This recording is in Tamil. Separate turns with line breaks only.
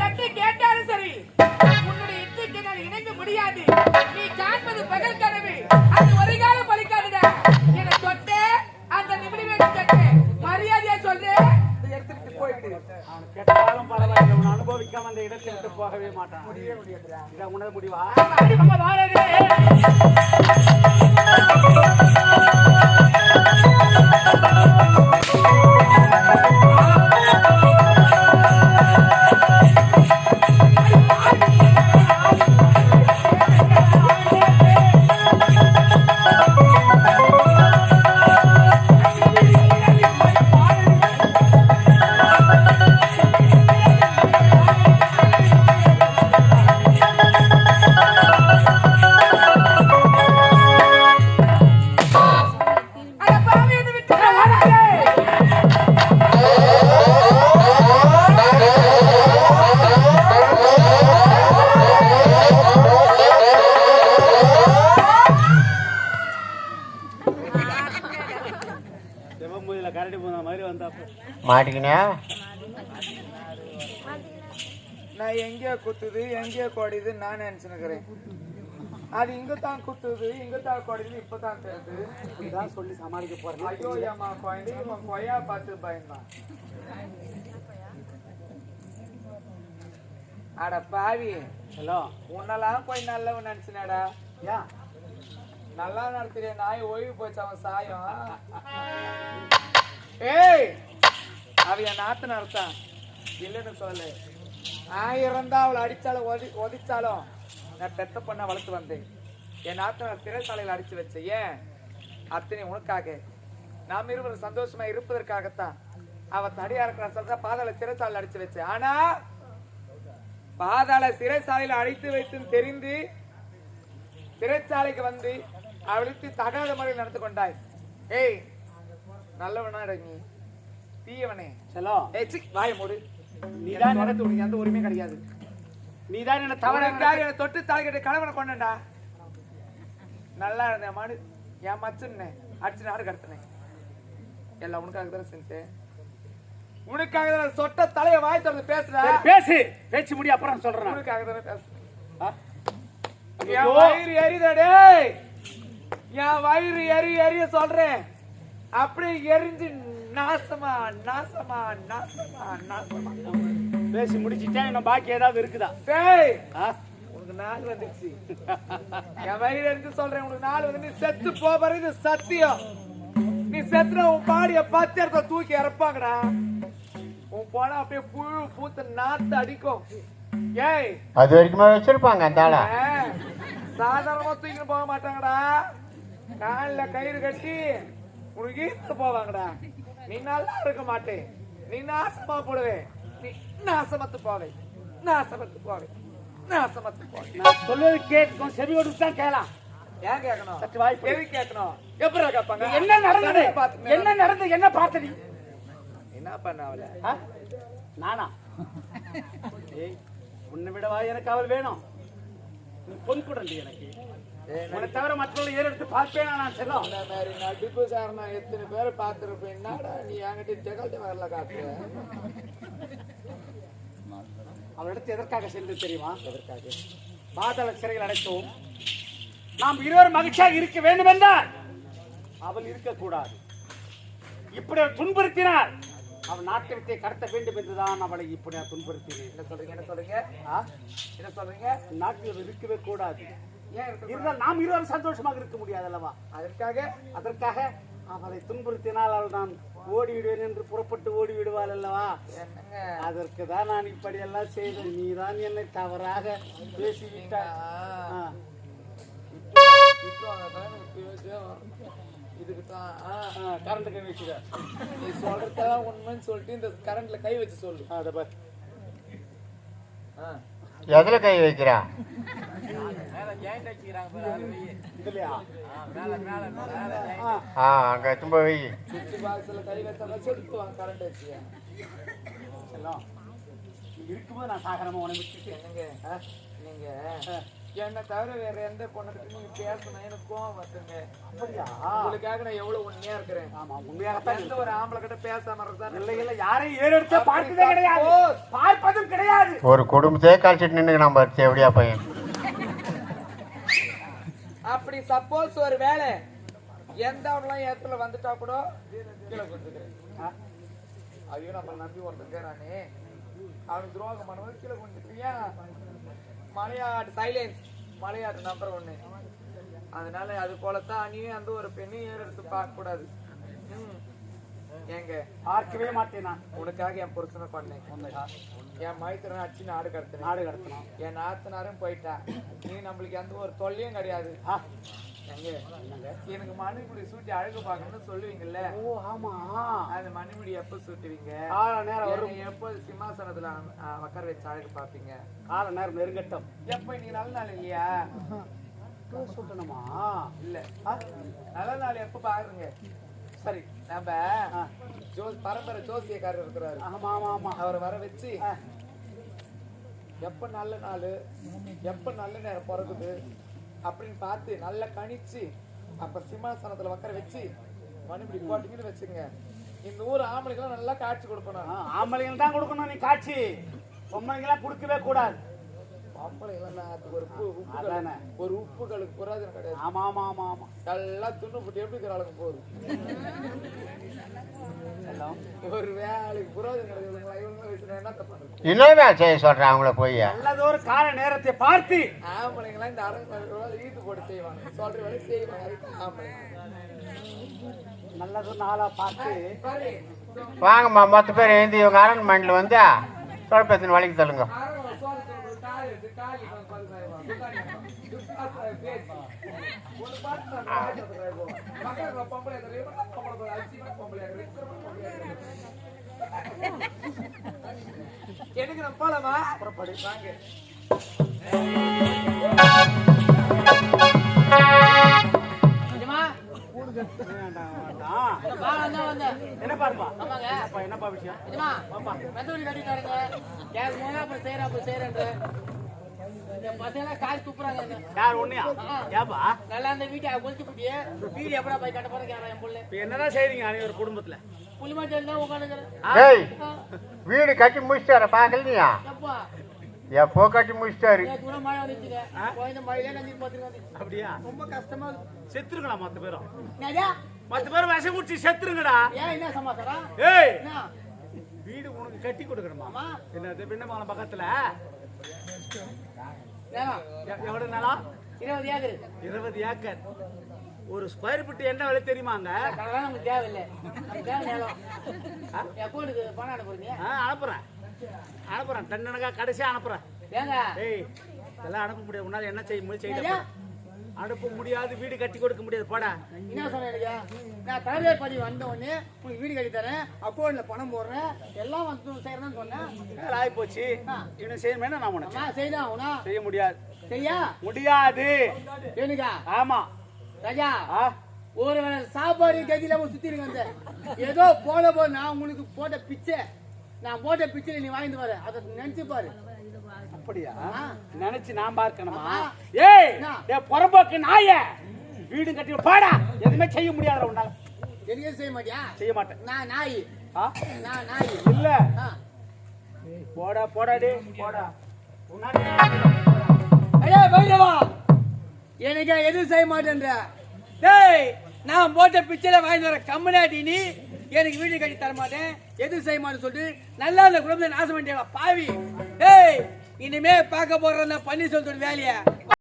தட்டு கேட்டாலும் சரி. உன்னுடைய இச்சைக்கு நான் முடியாது. நீ காண்பது பகல் கனவு. அது ஒரு காலம் பலிக்காதுடா என்னை தொட்டு அந்த நிமிடி வேண்டும் தட்டு. மரியாதையா இதை எடுத்துட்டு போயிட்டு.
அவன் கெட்டாலும் பரவாயில்லை. உன் அனுபவிக்காம அந்த இடத்தை விட்டு போகவே மாட்டான். இதான் உணர முடிவா?
அம்மா
கரடி போன மாதிரி வந்தாப்போ
மாட்டிக்கினியா?
நான் எங்கேயோ குத்துது எங்கேயோ கொடிது நான் நினைச்சுனுக்கிறேன். அது இங்க தான் குத்துது இங்க தான் கொடிது இப்பதான் தெரியுது.
இப்படிதான் சொல்லி சமாளிக்க போறேன்
ஐயோ ஏமா குழந்தை இவன் கொய்யா பார்த்து பயந்தான் அட பாவி.
ஹலோ.
உன்னெல்லாம் போய் நல்லவன் நினைச்சினாடா.
ஏன்
நல்லா நடத்துறிய நாய் ஓய்வு போச்சு அவன் சாயம். அவ என் நாத்து நடத்தான் இல்லைன்னு சொல்லு. ஆயிரம் தான் அவளை அடித்தாலும் ஒதி ஒதிச்சாலும் நான் பெத்த பொண்ணை வளர்த்து வந்தேன். என் நாத்து நான் அடித்து வச்ச. ஏன்? அத்தனை உனக்காக. நாம் இருவரும் சந்தோஷமா இருப்பதற்காகத்தான் அவ தடியா இருக்கிற சொல்ற பாதாள சிறைச்சாலையில் அடித்து வச்சேன் ஆனா பாதாள சிறைச்சாலையில் அடித்து வைத்து தெரிந்து சிறைச்சாலைக்கு வந்து அவளுக்கு தகாத முறையில் நடந்து கொண்டாய். ஏய் நல்லவனா நீ. தீயவனே.
செலோ.
ஏய் சி வாய மூடு.
நீதான்
நடத்து உனக்கு எந்த உரிமையும் கிடையாது.
நீதான் என்ன தவற
என்னை தொட்டு தாழ்கிட்ட கணவனை கொண்டா நல்லா இருந்தேன் மாடு. என் மச்சன்னே அடிச்சு நாடு கடத்தினேன். எல்லாம் உனக்காக தானே செஞ்சேன். உனக்காக தான் சொட்ட தலைய வாய் திறந்து பேசுறேன்
பேசு. பேச்சு முடி அப்புறம் சொல்றேன்.
உனக்காக தானே பேசுறேன்? என் வயிறு எரிதடே என் வயிறு எரி எரிய சொல்றேன். அப்படியே எரிஞ்சு நாசமா நாசமா நாசமா நாசமா.
பேசி முடிச்சிட்டேன் இன்னும் பாக்கி ஏதாவது இருக்குதா?
டேய்? உனக்கு நாள் வந்துருச்சு என் வயிறு எரிஞ்சு சொல்றேன். உனக்கு நாள் வந்து நீ செத்து போறது இது சத்தியம். நீ செத்துனா உன் பாடிய பத்து இடத்த தூக்கி இறப்பாங்கடா. உன் பணம் அப்படியே புழு பூத்து நாத்து அடிக்கும். ஏய்!
அது வரைக்குமே வச்சிருப்பாங்க அந்த ஆளை.
சாதாரணமா தூக்கிட்டு போக மாட்டாங்கடா. கால்ல கயிறு கட்டி உனக்கு ஈர்த்து போவாங்கடா. நீ நல்லா இருக்க மாட்டே நீ நாசமா போடுவே நீ நாசமத்து போவே நாசமத்து போவே நாசமத்து போவே
நான் சொல்வது கேட்கும். செவி கொடுத்து தான் கேளாம்.
ஏன் கேட்கணும்?
சற்று வாய்ப்பு
எது கேட்கணும்? எப்படி கேட்பாங்க?
என்ன நடந்தது? என்ன நடந்தது? என்ன பார்த்த நீ?
என்ன பண்ண அவள?
நானா? ஏய் உன்னை விடவா எனக்கு அவள் வேணும். நீ பொன் குடண்டி எனக்கு. உன்னை தவிர மற்றவர்கள் ஏறெடுத்து பார்ப்பேனா நான் செல்லம்.
இந்த மாதிரி நடிப்பு சாரணா எத்தனை பேரை பார்த்துருப்பேன்? என்னடா நீ என்கிட்ட ஜெகல்ட்ட வரல
அவளிடத்து எதற்காக சென்று தெரியுமா? எதற்காக? பாதாள சிறையில் அடைத்தோம். நாம் இருவரும் மகிழ்ச்சியாக இருக்க வேண்டும் என்றால் அவள் இருக்கக்கூடாது. இப்படி அவள் துன்புறுத்தினார். அவள் நாட்டை கடத்த வேண்டும் என்றுதான் அவளை இப்படி நான் துன்புறுத்தினேன்.
என்ன சொல்றீங்க? என்ன சொல்றீங்க? என்ன சொல்றீங்க?
நாட்டில் இருக்கவே கூடாது. இருந்தால் நாம் இருவரும் சந்தோஷமாக இருக்க முடியாது அல்லவா
அதற்காக
அதற்காக அவளை துன்புறுத்தினால் அவள் நான் ஓடி விடுவேன் என்று புறப்பட்டு ஓடி விடுவாள் அல்லவா
என்னங்க?
அதற்கு தான் நான் இப்படி எல்லாம் செய்தேன். நீதான் என்னை தவறாக பேசிவிட்டாய்.
இதுக்கு தான்
கரண்ட் கை வச்சுக்க.
நீ சொல்றதெல்லாம் உண்மைன்னு சொல்லிட்டு இந்த கரண்ட்ல கை வச்சு சொல்லு.
எதுல கை வைக்கிறா?
கரண்ட் வச்சு
செல்லம் இருக்கும்போது நான் சாகரமா உன விட்டுட்டு
என்னங்க நீங்க என்ன தவிர வேற எந்த பொண்ணுகிட்ட நீங்க பேசணும் எனக்கு கோவம் வருதுங்க உங்களுக்காக நான் எவ்வளவு உண்மையா இருக்கிறேன்
ஆமா உண்மையாகத்தான்
எந்த ஒரு ஆம்பளை கிட்ட பேசாம இருந்தா
இல்லை இல்லை யாரையும் ஏறெடுத்து கிடையாது பார்ப்பதும் கிடையாது
ஒரு குடும்பத்தையே கழிச்சிட்டு நின்று நம்ம எப்படியா பையன்
அப்படி சப்போஸ் ஒரு வேலை எந்த அவங்களாம் இடத்துல வந்துட்டா கூட கீழே கொடுத்துக்கிறேன் ஐயோ நம்ம நம்பி ஒருத்தங்க நானே அவனுக்கு துரோகம் பண்ணும்போது கீழே கொண்டுருக்கியா மலையாட்டு சைலன்ஸ் மலையாட்டு நம்பர் ஒண்ணு அதனால அது போலத்தான் நீ அந்த ஒரு பெண்ணையும் ஏறெடுத்து பார்க்க கூடாது ம். ஏங்க
பார்க்கவே மாட்டேன் நான்.
உனக்காக என் புருஷனை பண்ணேன். என் மைத்திரன் அடிச்சு நாடு கடத்தினேன்.
நாடு கடத்தணும்
என் நாத்தனாரும் போயிட்டா. நீ நம்மளுக்கு எந்த ஒரு தொல்லையும் கிடையாது. எங்க? எனக்கு மணிமுடி சூட்டி அழகு பார்க்கணும்னு சொல்லுவீங்கல்ல?
ஓ ஆமா.
அந்த மணிமுடி எப்ப சூட்டுவீங்க?
கால நேரம் வரும்.
எப்போ சிம்மாசனத்துல உட்கார வச்சு அழகு பார்ப்பீங்க?
கால நேரம் நெருங்கட்டும்.
எப்ப இன்னைக்கு நல்ல நாள் இல்லையா?
சொல்லணுமா
இல்ல? நல்ல நாள் எப்ப பாருங்க.
சரி
நம்ம ஜோ பரம்பரை ஜோசியக்காரர் இருக்கிறாரு.
ஆமா ஆமா ஆமா.
அவரை வர வச்சு எப்ப நல்ல நாள் எப்ப நல்ல நேரம் பிறகுது அப்படின்னு பார்த்து நல்லா கணிச்சு அப்ப சிம்மாசனத்துல உட்கார வச்சு மணிபடி போட்டீங்கன்னு வச்சுங்க இந்த ஊர் ஆம்பளைக்கெல்லாம் நல்லா காட்சி கொடுக்கணும்.
ஆம்பளைங்க தான் கொடுக்கணும் நீ காட்சி. பொம்மைங்களாம் கொடுக்கவே கூடாது.
ஒரு உப்பு. ஒரு உப்புகளுக்கு புராதனம் கிடையாது.
ஆமா ஆமா ஆமா ஆமா
நல்லா துண்ணு போட்டு எப்படி போகுது
எல்லாம்
ஒரு வேலைக்கு பண்றது?
இன்னொரு வேலை செய்ய சொல்றேன் அவங்கள போய்?
நல்லதொரு கால நேரத்தை பார்த்து.
ஆம்பளைங்களாம் இந்த அரசு ஈத்து போட்டு செய்வாங்க. சொல்ற வேலை செய்வாங்க.
நல்லதொரு நாளா பார்த்து.
பாரு,
வாங்கம்மா மொத்த பேர் எழுந்து இவங்க அரண்மனையில் வந்து குழப்பத்தின் வழிக்கு தள்ளுங்க.
நான் போலாமா புறப்படு வாங்க
வேண்டாம், வேண்டாம். என்ன பாருப்பா அப்பா, என்னப்பா விஷயம் யார் ஒண்ணியா ஏப்பா
நல்லா அந்த வீட்டை கொளுத்தி புட்டியே வீடு எப்படா போய் கட்ட போற கேட்கறேன் என் புள்ள
இப்ப என்னதான் செய்றீங்க அனைவரும் குடும்பத்துல?
புளிமாச்சல் தான் உட்காந்துக்கிறேன்.
வீடு கட்டி முடிச்சிட்டார பார்க்கலையா?
எப்பா?
கட்டி முடிச்சிட்டாரு.
அப்படியா?
ரொம்ப கஷ்டமா
செத்துருங்களா மத்த பேரும்.
என்னடா?
மத்த பேரும் விஷம் குடிச்சு செத்துருங்கடா.
ஏன் என்ன சமாச்சாரம்?
ஏய்!
என்ன?
வீடு உனக்கு கட்டி கொடுக்கணுமா? என்னது பின்னமங்கலம் பக்கத்துல? எவ்வளவு நிலம்
இருபது ஏக்கர்.
இருபது ஏக்கர். ஒரு ஸ்கொயர் ஃபீட் என்ன விலை தெரியுமாங்க
அதெல்லாம் நமக்கு தேவையில்லை. நமக்கு தேவை நேரம் அக்கௌண்ட்டுக்கு பணம் அனுப்புறீங்க?
ஆ, அனுப்புறேன். அனுப்புறேன். டன்னனுக்கா கடைசியா அனுப்புறேன்.
ஏங்க?
ஏய் இதெல்லாம் அனுப்ப முடியாது. உன்னால என்ன செய்ய முடியும்? செய்ய அனுப்ப முடியாது. வீடு கட்டி கொடுக்க முடியாது. போடா.
என்ன சொன்னேன் நான் தலைவர் பதிவு வந்த உடனே உங்களுக்கு வீடு கட்டி தரேன் அக்கௌண்ட்ல பணம் போடுறேன் எல்லாம் வந்து செய்யறேன்னு சொன்னேன்.
ஆகி போச்சு இவனை செய்யணுமே நான் உனக்கு
அம்மா செய்தான் அவனா?
செய்ய முடியாது.
செய்யா?
முடியாது.
ஏனுக்கா
ஆமா.
ராஜா ஒரு வேளை சாப்பாடு கதியில சுத்தி இருங்க ஏதோ போன போது நான் உங்களுக்கு போட்ட பிச்சை. நான் போட்ட பிச்சையில நீ வாங்கிட்டு வர. அதை நினைச்சு பாரு.
அப்படியா. நினைச்சு நான் பார்க்கணுமா. ஏய் புறம்போக்கு நாய. வீடு கட்டி பாடா. எதுவுமே செய்ய முடியாதுடா உன்னால.
எனக்கே செய்ய மாட்டியா?
செய்ய மாட்டேன்.
நான் நாய்? நான் நாய்.
இல்ல. போடா போடா டே போடா.
ஐயா பைரவா. எனக்கு எதுவும் செய்ய மாட்டேன்ற? டேய் நான் போட்ட பிச்சையில வாங்கி வர கம்மனாட்டி நீ. எனக்கு வீடு கட்டி தர மாட்டேன். எதுவும் செய்ய மாட்டேன்னு சொல்லிட்டு நல்லா அந்த குடும்பத்தை நாசம் பண்ணிட்டேன் பாவி. டேய் இனிமே பார்க்க போற பன்னீர் சொல்லிட்டு வேலையை